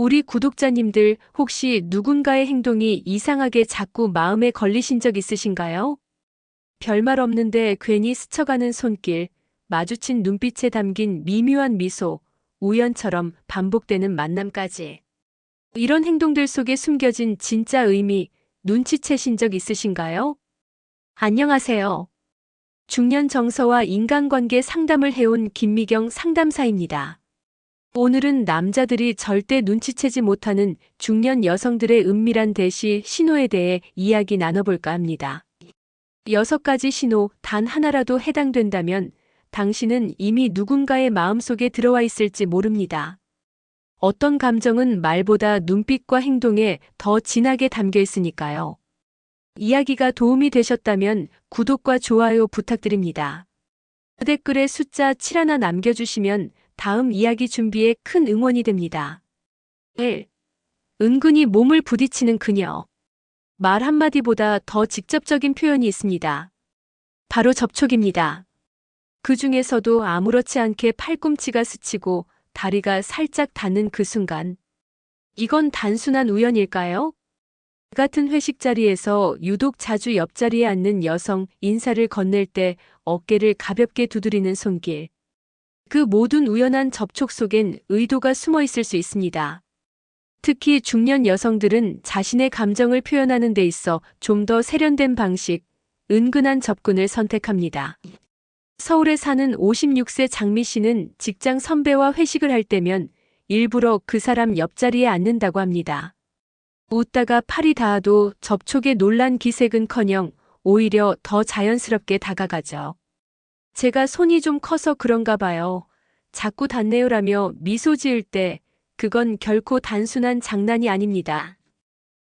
우리 구독자님들 혹시 누군가의 행동이 이상하게 자꾸 마음에 걸리신 적 있으신가요? 별말 없는데 괜히 스쳐가는 손길, 마주친 눈빛에 담긴 미묘한 미소, 우연처럼 반복되는 만남까지. 이런 행동들 속에 숨겨진 진짜 의미, 눈치채신 적 있으신가요? 안녕하세요. 중년 정서와 인간관계 상담을 해온 김미경 상담사입니다. 오늘은 남자들이 절대 눈치채지 못하는 중년 여성들의 은밀한 대시 신호에 대해 이야기 나눠볼까 합니다. 여섯 가지 신호 단 하나라도 해당된다면 당신은 이미 누군가의 마음속에 들어와 있을지 모릅니다. 어떤 감정은 말보다 눈빛과 행동에 더 진하게 담겨 있으니까요. 이야기가 도움이 되셨다면 구독과 좋아요 부탁드립니다. 댓글에 숫자 7 하나 남겨주시면 다음 이야기 준비에 큰 응원이 됩니다. 1. 은근히 몸을 부딪히는 그녀. 말 한마디보다 더 직접적인 표현이 있습니다. 바로 접촉입니다. 그 중에서도 아무렇지 않게 팔꿈치가 스치고 다리가 살짝 닿는 그 순간. 이건 단순한 우연일까요? 같은 회식 자리에서 유독 자주 옆자리에 앉는 여성 인사를 건넬 때 어깨를 가볍게 두드리는 손길. 그 모든 우연한 접촉 속엔 의도가 숨어 있을 수 있습니다. 특히 중년 여성들은 자신의 감정을 표현하는 데 있어 좀 더 세련된 방식, 은근한 접근을 선택합니다. 서울에 사는 56세 장미 씨는 직장 선배와 회식을 할 때면 일부러 그 사람 옆자리에 앉는다고 합니다. 웃다가 팔이 닿아도 접촉의 놀란 기색은 커녕 오히려 더 자연스럽게 다가가죠. 제가 손이 좀 커서 그런가 봐요. 자꾸 닿네요라며 미소 지을 때 그건 결코 단순한 장난이 아닙니다.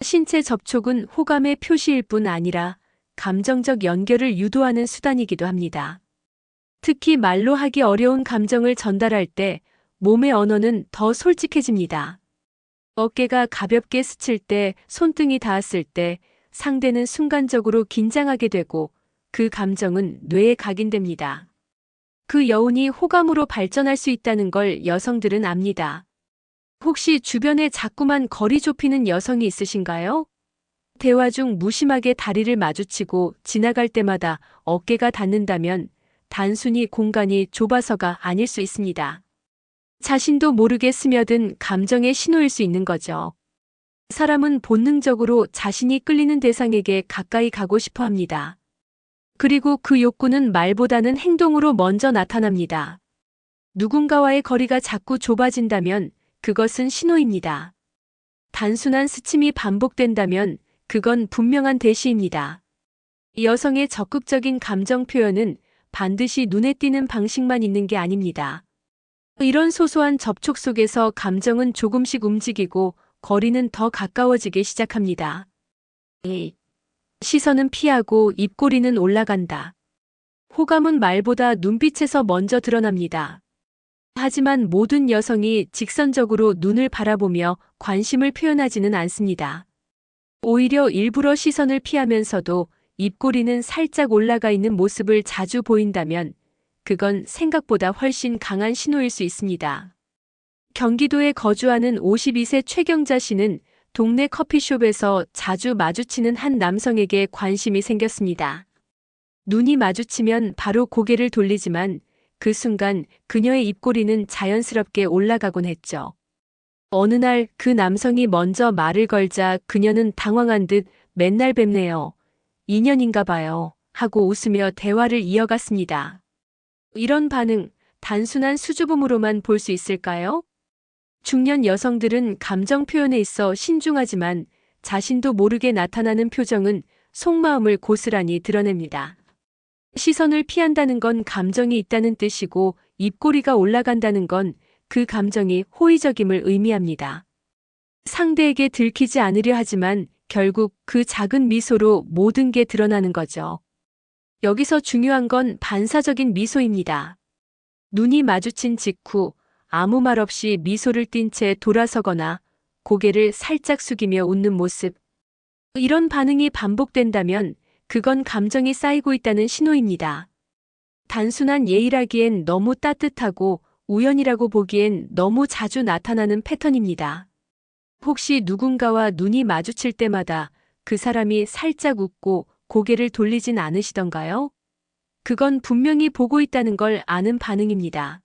신체 접촉은 호감의 표시일 뿐 아니라 감정적 연결을 유도하는 수단이기도 합니다. 특히 말로 하기 어려운 감정을 전달할 때 몸의 언어는 더 솔직해집니다. 어깨가 가볍게 스칠 때, 손등이 닿았을 때 상대는 순간적으로 긴장하게 되고 그 감정은 뇌에 각인됩니다. 그 여운이 호감으로 발전할 수 있다는 걸 여성들은 압니다. 혹시 주변에 자꾸만 거리 좁히는 여성이 있으신가요? 대화 중 무심하게 다리를 마주치고 지나갈 때마다 어깨가 닿는다면 단순히 공간이 좁아서가 아닐 수 있습니다. 자신도 모르게 스며든 감정의 신호일 수 있는 거죠. 사람은 본능적으로 자신이 끌리는 대상에게 가까이 가고 싶어 합니다. 그리고 그 욕구는 말보다는 행동으로 먼저 나타납니다. 누군가와의 거리가 자꾸 좁아진다면 그것은 신호입니다. 단순한 스침이 반복된다면 그건 분명한 대시입니다. 여성의 적극적인 감정 표현은 반드시 눈에 띄는 방식만 있는 게 아닙니다. 이런 소소한 접촉 속에서 감정은 조금씩 움직이고 거리는 더 가까워지기 시작합니다. 2. 시선은 피하고 입꼬리는 올라간다. 호감은 말보다 눈빛에서 먼저 드러납니다. 하지만 모든 여성이 직선적으로 눈을 바라보며 관심을 표현하지는 않습니다. 오히려 일부러 시선을 피하면서도 입꼬리는 살짝 올라가 있는 모습을 자주 보인다면 그건 생각보다 훨씬 강한 신호일 수 있습니다. 경기도에 거주하는 52세 최경자 씨는 동네 커피숍에서 자주 마주치는 한 남성에게 관심이 생겼습니다. 눈이 마주치면 바로 고개를 돌리지만 그 순간 그녀의 입꼬리는 자연스럽게 올라가곤 했죠. 어느 날 그 남성이 먼저 말을 걸자 그녀는 당황한 듯 맨날 뵙네요. 인연인가 봐요. 하고 웃으며 대화를 이어갔습니다. 이런 반응, 단순한 수줍음으로만 볼 수 있을까요? 중년 여성들은 감정 표현에 있어 신중하지만 자신도 모르게 나타나는 표정은 속마음을 고스란히 드러냅니다. 시선을 피한다는 건 감정이 있다는 뜻이고 입꼬리가 올라간다는 건 그 감정이 호의적임을 의미합니다. 상대에게 들키지 않으려 하지만 결국 그 작은 미소로 모든 게 드러나는 거죠. 여기서 중요한 건 반사적인 미소입니다. 눈이 마주친 직후 아무 말 없이 미소를 띤 채 돌아서거나 고개를 살짝 숙이며 웃는 모습. 이런 반응이 반복된다면 그건 감정이 쌓이고 있다는 신호입니다. 단순한 예의라기엔 너무 따뜻하고 우연이라고 보기엔 너무 자주 나타나는 패턴입니다. 혹시 누군가와 눈이 마주칠 때마다 그 사람이 살짝 웃고 고개를 돌리진 않으시던가요? 그건 분명히 보고 있다는 걸 아는 반응입니다.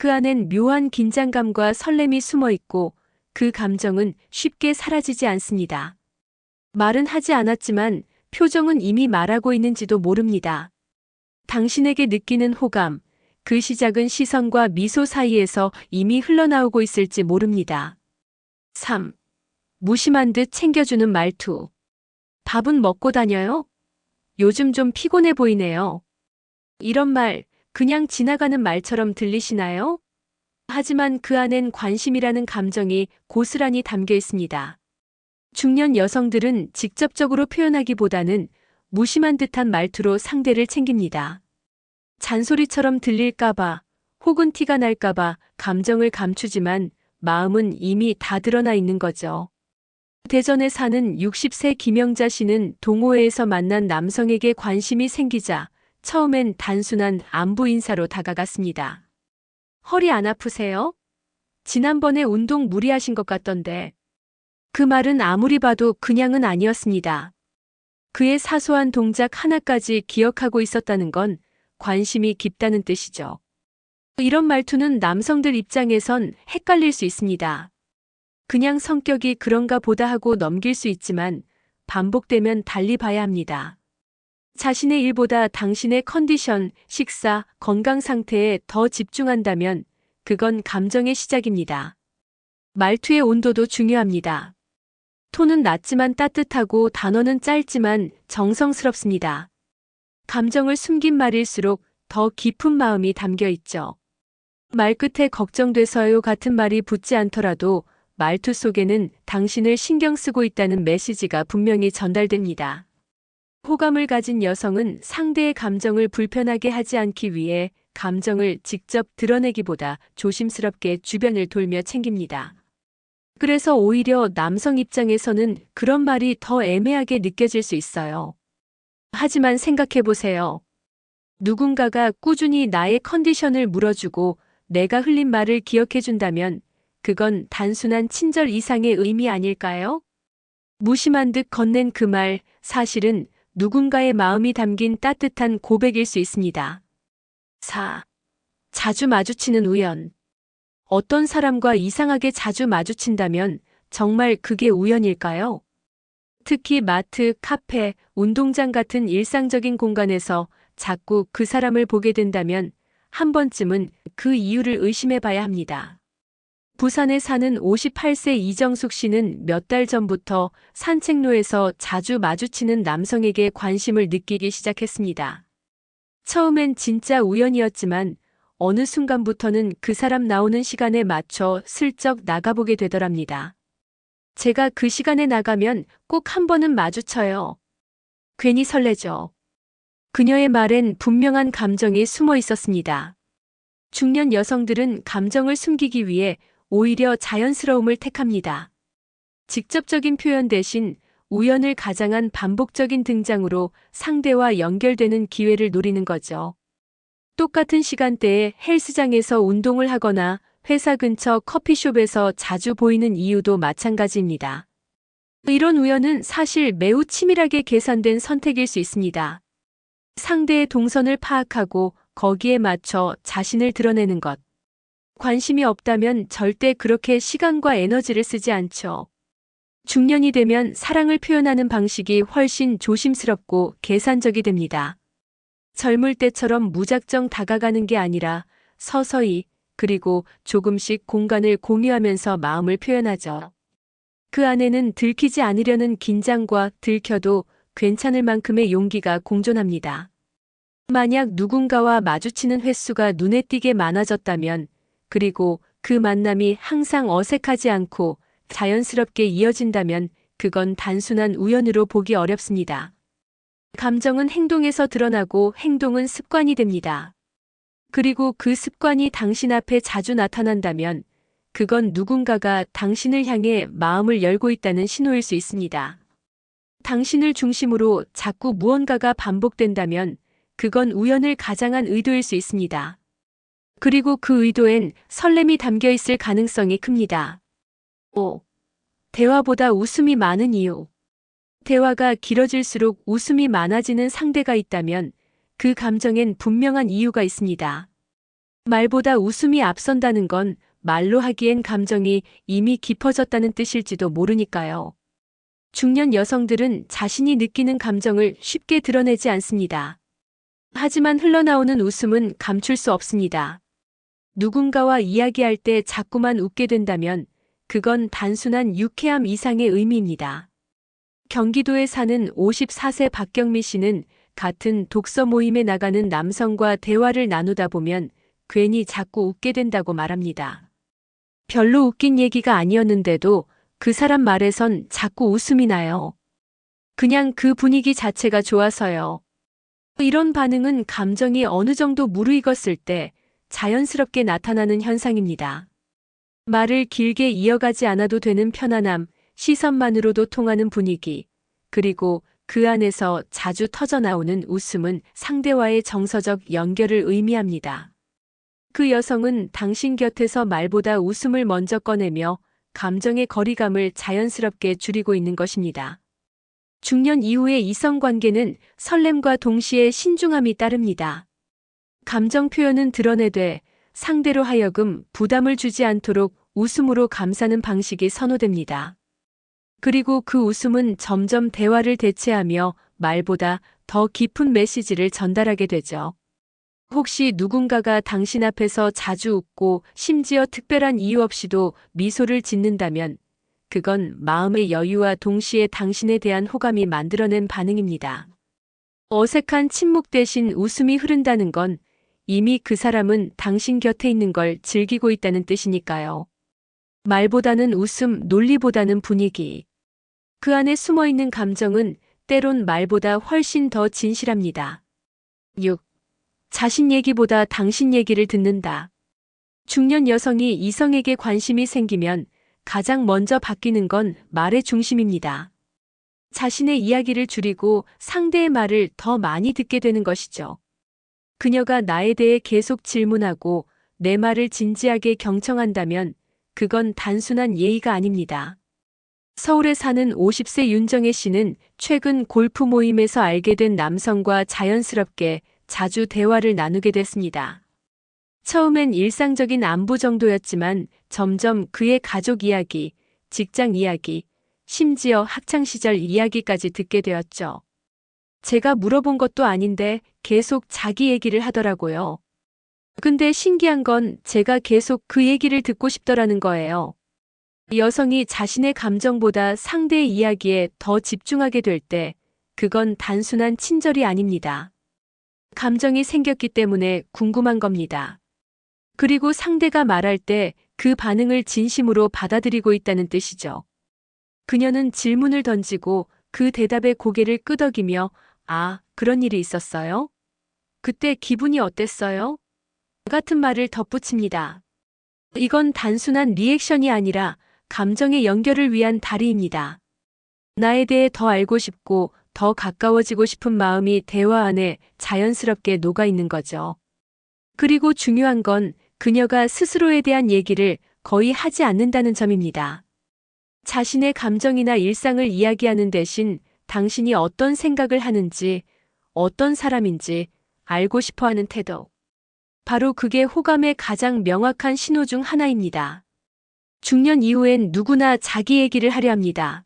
그 안엔 묘한 긴장감과 설렘이 숨어 있고 그 감정은 쉽게 사라지지 않습니다. 말은 하지 않았지만 표정은 이미 말하고 있는지도 모릅니다. 당신에게 느끼는 호감, 그 시작은 시선과 미소 사이에서 이미 흘러나오고 있을지 모릅니다. 3. 무심한 듯 챙겨주는 말투. 밥은 먹고 다녀요? 요즘 좀 피곤해 보이네요. 이런 말, 그냥 지나가는 말처럼 들리시나요? 하지만 그 안엔 관심이라는 감정이 고스란히 담겨 있습니다. 중년 여성들은 직접적으로 표현하기보다는 무심한 듯한 말투로 상대를 챙깁니다. 잔소리처럼 들릴까봐 혹은 티가 날까봐 감정을 감추지만 마음은 이미 다 드러나 있는 거죠. 대전에 사는 60세 김영자 씨는 동호회에서 만난 남성에게 관심이 생기자 처음엔 단순한 안부 인사로 다가갔습니다. 허리 안 아프세요? 지난번에 운동 무리하신 것 같던데. 그 말은 아무리 봐도 그냥은 아니었습니다. 그의 사소한 동작 하나까지 기억하고 있었다는 건 관심이 깊다는 뜻이죠. 이런 말투는 남성들 입장에선 헷갈릴 수 있습니다. 그냥 성격이 그런가 보다 하고 넘길 수 있지만 반복되면 달리 봐야 합니다. 자신의 일보다 당신의 컨디션, 식사, 건강 상태에 더 집중한다면 그건 감정의 시작입니다. 말투의 온도도 중요합니다. 톤은 낮지만 따뜻하고 단어는 짧지만 정성스럽습니다. 감정을 숨긴 말일수록 더 깊은 마음이 담겨 있죠. 말끝에 걱정돼서요 같은 말이 붙지 않더라도 말투 속에는 당신을 신경 쓰고 있다는 메시지가 분명히 전달됩니다. 호감을 가진 여성은 상대의 감정을 불편하게 하지 않기 위해 감정을 직접 드러내기보다 조심스럽게 주변을 돌며 챙깁니다. 그래서 오히려 남성 입장에서는 그런 말이 더 애매하게 느껴질 수 있어요. 하지만 생각해 보세요. 누군가가 꾸준히 나의 컨디션을 물어주고 내가 흘린 말을 기억해 준다면 그건 단순한 친절 이상의 의미 아닐까요? 무심한 듯 건넨 그 말, 사실은 누군가의 마음이 담긴 따뜻한 고백일 수 있습니다. 4. 자주 마주치는 우연. 어떤 사람과 이상하게 자주 마주친다면 정말 그게 우연일까요? 특히 마트, 카페, 운동장 같은 일상적인 공간에서 자꾸 그 사람을 보게 된다면 한 번쯤은 그 이유를 의심해 봐야 합니다. 부산에 사는 58세 이정숙 씨는 몇 달 전부터 산책로에서 자주 마주치는 남성에게 관심을 느끼기 시작했습니다. 처음엔 진짜 우연이었지만 어느 순간부터는 그 사람 나오는 시간에 맞춰 슬쩍 나가보게 되더랍니다. 제가 그 시간에 나가면 꼭 한 번은 마주쳐요. 괜히 설레죠. 그녀의 말엔 분명한 감정이 숨어 있었습니다. 중년 여성들은 감정을 숨기기 위해 오히려 자연스러움을 택합니다. 직접적인 표현 대신 우연을 가장한 반복적인 등장으로 상대와 연결되는 기회를 노리는 거죠. 똑같은 시간대에 헬스장에서 운동을 하거나 회사 근처 커피숍에서 자주 보이는 이유도 마찬가지입니다. 이런 우연은 사실 매우 치밀하게 계산된 선택일 수 있습니다. 상대의 동선을 파악하고 거기에 맞춰 자신을 드러내는 것. 관심이 없다면 절대 그렇게 시간과 에너지를 쓰지 않죠. 중년이 되면 사랑을 표현하는 방식이 훨씬 조심스럽고 계산적이 됩니다. 젊을 때처럼 무작정 다가가는 게 아니라 서서히 그리고 조금씩 공간을 공유하면서 마음을 표현하죠. 그 안에는 들키지 않으려는 긴장과 들켜도 괜찮을 만큼의 용기가 공존합니다. 만약 누군가와 마주치는 횟수가 눈에 띄게 많아졌다면 그리고 그 만남이 항상 어색하지 않고 자연스럽게 이어진다면 그건 단순한 우연으로 보기 어렵습니다. 감정은 행동에서 드러나고 행동은 습관이 됩니다. 그리고 그 습관이 당신 앞에 자주 나타난다면 그건 누군가가 당신을 향해 마음을 열고 있다는 신호일 수 있습니다. 당신을 중심으로 자꾸 무언가가 반복된다면 그건 우연을 가장한 의도일 수 있습니다. 그리고 그 의도엔 설렘이 담겨 있을 가능성이 큽니다. 5. 대화보다 웃음이 많은 이유. 대화가 길어질수록 웃음이 많아지는 상대가 있다면 그 감정엔 분명한 이유가 있습니다. 말보다 웃음이 앞선다는 건 말로 하기엔 감정이 이미 깊어졌다는 뜻일지도 모르니까요. 중년 여성들은 자신이 느끼는 감정을 쉽게 드러내지 않습니다. 하지만 흘러나오는 웃음은 감출 수 없습니다. 누군가와 이야기할 때 자꾸만 웃게 된다면 그건 단순한 유쾌함 이상의 의미입니다. 경기도에 사는 54세 박경미 씨는 같은 독서 모임에 나가는 남성과 대화를 나누다 보면 괜히 자꾸 웃게 된다고 말합니다. 별로 웃긴 얘기가 아니었는데도 그 사람 말에선 자꾸 웃음이 나요. 그냥 그 분위기 자체가 좋아서요. 이런 반응은 감정이 어느 정도 무르익었을 때 자연스럽게 나타나는 현상입니다. 말을 길게 이어가지 않아도 되는 편안함, 시선만으로도 통하는 분위기, 그리고 그 안에서 자주 터져나오는 웃음은 상대와의 정서적 연결을 의미합니다. 그 여성은 당신 곁에서 말보다 웃음을 먼저 꺼내며 감정의 거리감을 자연스럽게 줄이고 있는 것입니다. 중년 이후의 이성 관계는 설렘과 동시에 신중함이 따릅니다. 감정 표현은 드러내되 상대로 하여금 부담을 주지 않도록 웃음으로 감싸는 방식이 선호됩니다. 그리고 그 웃음은 점점 대화를 대체하며 말보다 더 깊은 메시지를 전달하게 되죠. 혹시 누군가가 당신 앞에서 자주 웃고 심지어 특별한 이유 없이도 미소를 짓는다면 그건 마음의 여유와 동시에 당신에 대한 호감이 만들어낸 반응입니다. 어색한 침묵 대신 웃음이 흐른다는 건 이미 그 사람은 당신 곁에 있는 걸 즐기고 있다는 뜻이니까요. 말보다는 웃음, 논리보다는 분위기. 그 안에 숨어 있는 감정은 때론 말보다 훨씬 더 진실합니다. 6. 자신 얘기보다 당신 얘기를 듣는다. 중년 여성이 이성에게 관심이 생기면 가장 먼저 바뀌는 건 말의 중심입니다. 자신의 이야기를 줄이고 상대의 말을 더 많이 듣게 되는 것이죠. 그녀가 나에 대해 계속 질문하고 내 말을 진지하게 경청한다면 그건 단순한 예의가 아닙니다. 서울에 사는 50세 윤정혜 씨는 최근 골프 모임에서 알게 된 남성과 자연스럽게 자주 대화를 나누게 됐습니다. 처음엔 일상적인 안부 정도였지만 점점 그의 가족 이야기, 직장 이야기, 심지어 학창시절 이야기까지 듣게 되었죠. 제가 물어본 것도 아닌데 계속 자기 얘기를 하더라고요. 근데 신기한 건 제가 계속 그 얘기를 듣고 싶더라는 거예요. 여성이 자신의 감정보다 상대의 이야기에 더 집중하게 될 때, 그건 단순한 친절이 아닙니다. 감정이 생겼기 때문에 궁금한 겁니다. 그리고 상대가 말할 때 그 반응을 진심으로 받아들이고 있다는 뜻이죠. 그녀는 질문을 던지고 그 대답에 고개를 끄덕이며 아, 그런 일이 있었어요? 그때 기분이 어땠어요? 같은 말을 덧붙입니다. 이건 단순한 리액션이 아니라 감정의 연결을 위한 다리입니다. 나에 대해 더 알고 싶고 더 가까워지고 싶은 마음이 대화 안에 자연스럽게 녹아 있는 거죠. 그리고 중요한 건 그녀가 스스로에 대한 얘기를 거의 하지 않는다는 점입니다. 자신의 감정이나 일상을 이야기하는 대신 당신이 어떤 생각을 하는지, 어떤 사람인지 알고 싶어 하는 태도. 바로 그게 호감의 가장 명확한 신호 중 하나입니다. 중년 이후엔 누구나 자기 얘기를 하려 합니다.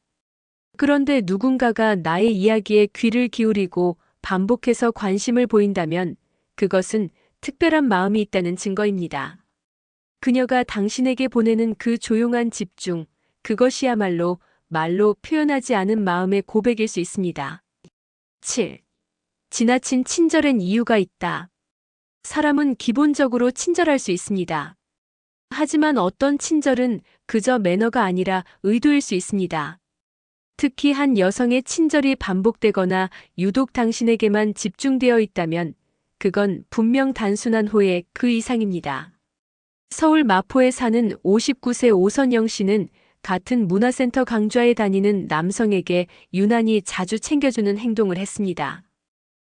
그런데 누군가가 나의 이야기에 귀를 기울이고 반복해서 관심을 보인다면 그것은 특별한 마음이 있다는 증거입니다. 그녀가 당신에게 보내는 그 조용한 집중, 그것이야말로 말로 표현하지 않은 마음의 고백일 수 있습니다. 7. 지나친 친절엔 이유가 있다. 사람은 기본적으로 친절할 수 있습니다. 하지만 어떤 친절은 그저 매너가 아니라 의도일 수 있습니다. 특히 한 여성의 친절이 반복되거나 유독 당신에게만 집중되어 있다면 그건 분명 단순한 호의 그 이상입니다. 서울 마포에 사는 59세 오선영 씨는 같은 문화센터 강좌에 다니는 남성에게 유난히 자주 챙겨주는 행동을 했습니다.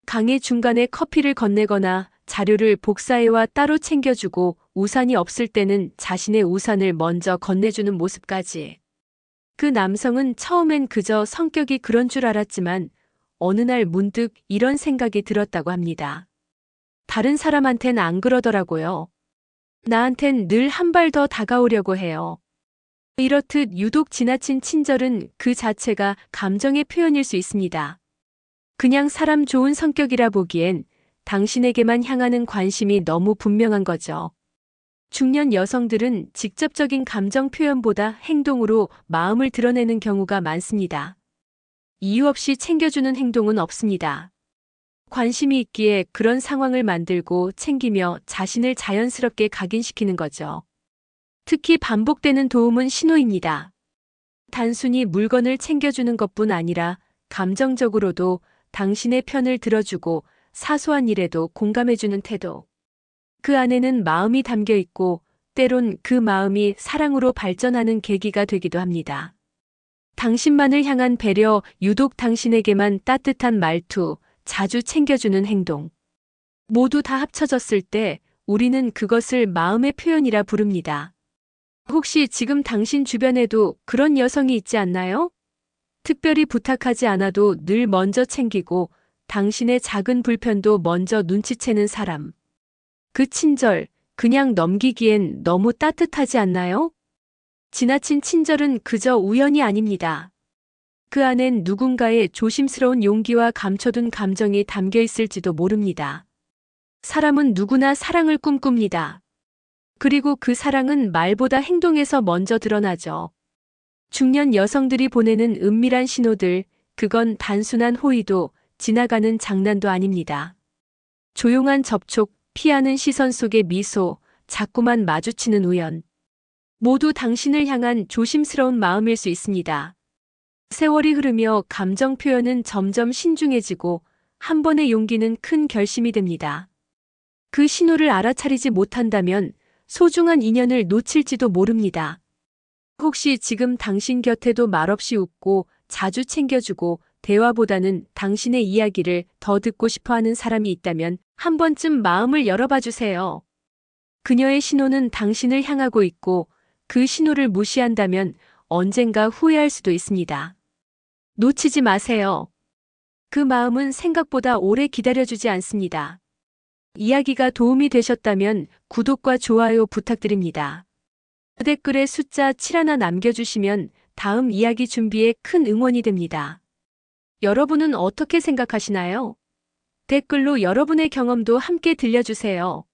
강의 중간에 커피를 건네거나 자료를 복사해와 따로 챙겨주고 우산이 없을 때는 자신의 우산을 먼저 건네주는 모습까지. 그 남성은 처음엔 그저 성격이 그런 줄 알았지만 어느 날 문득 이런 생각이 들었다고 합니다. 다른 사람한텐 안 그러더라고요. 나한텐 늘 한 발 더 다가오려고 해요. 이렇듯 유독 지나친 친절은 그 자체가 감정의 표현일 수 있습니다. 그냥 사람 좋은 성격이라 보기엔 당신에게만 향하는 관심이 너무 분명한 거죠. 중년 여성들은 직접적인 감정 표현보다 행동으로 마음을 드러내는 경우가 많습니다. 이유 없이 챙겨주는 행동은 없습니다. 관심이 있기에 그런 상황을 만들고 챙기며 자신을 자연스럽게 각인시키는 거죠. 특히 반복되는 도움은 신호입니다. 단순히 물건을 챙겨주는 것뿐 아니라 감정적으로도 당신의 편을 들어주고 사소한 일에도 공감해주는 태도. 그 안에는 마음이 담겨 있고 때론 그 마음이 사랑으로 발전하는 계기가 되기도 합니다. 당신만을 향한 배려, 유독 당신에게만 따뜻한 말투, 자주 챙겨주는 행동. 모두 다 합쳐졌을 때 우리는 그것을 마음의 표현이라 부릅니다. 혹시 지금 당신 주변에도 그런 여성이 있지 않나요? 특별히 부탁하지 않아도 늘 먼저 챙기고 당신의 작은 불편도 먼저 눈치채는 사람. 그 친절, 그냥 넘기기엔 너무 따뜻하지 않나요? 지나친 친절은 그저 우연이 아닙니다. 그 안엔 누군가의 조심스러운 용기와 감춰둔 감정이 담겨 있을지도 모릅니다. 사람은 누구나 사랑을 꿈꿉니다. 그리고 그 사랑은 말보다 행동에서 먼저 드러나죠. 중년 여성들이 보내는 은밀한 신호들, 그건 단순한 호의도 지나가는 장난도 아닙니다. 조용한 접촉, 피하는 시선 속의 미소, 자꾸만 마주치는 우연. 모두 당신을 향한 조심스러운 마음일 수 있습니다. 세월이 흐르며 감정 표현은 점점 신중해지고 한 번의 용기는 큰 결심이 됩니다. 그 신호를 알아차리지 못한다면 소중한 인연을 놓칠지도 모릅니다. 혹시 지금 당신 곁에도 말없이 웃고 자주 챙겨주고 대화보다는 당신의 이야기를 더 듣고 싶어 하는 사람이 있다면 한 번쯤 마음을 열어봐 주세요. 그녀의 신호는 당신을 향하고 있고 그 신호를 무시한다면 언젠가 후회할 수도 있습니다. 놓치지 마세요. 그 마음은 생각보다 오래 기다려주지 않습니다. 이야기가 도움이 되셨다면 구독과 좋아요 부탁드립니다. 댓글에 숫자 7 하나 남겨주시면 다음 이야기 준비에 큰 응원이 됩니다. 여러분은 어떻게 생각하시나요? 댓글로 여러분의 경험도 함께 들려주세요.